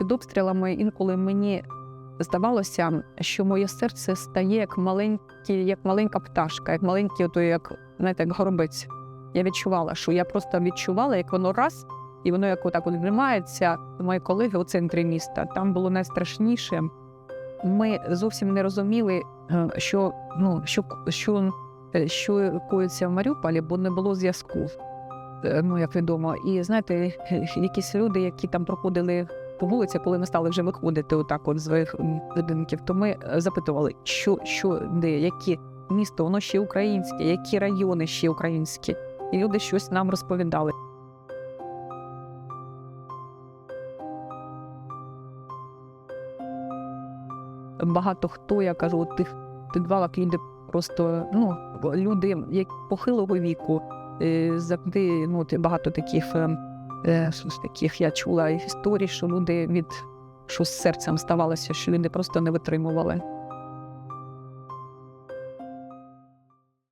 під обстрілами інколи мені здавалося, що моє серце стає як маленький, як маленька пташка, як маленький, ото як знаєте, як горобець. Я відчувала, що я просто відчувала, як воно раз, і воно як отак от тримається. Мої колеги у центрі міста. Там було найстрашніше. Ми зовсім не розуміли, е, що ну що, що, е, що коїться в Маріуполі, бо не було зв'язку. Е, Ну, як відомо, і знаєте, якісь люди, які там проходили по вулиці, коли ми стали вже виходити отак от з будинків, то ми е, запитували, що, що де, які місто, воно ще українське, які райони ще українські. І люди щось нам розповідали. Багато хто, я кажу, от тих підвалах люди просто ну, люди як похилого віку, е, завжди ну, багато таких, е, е, з таких я чула історій, що люди від що з серцем ставалося, що люди просто не витримували.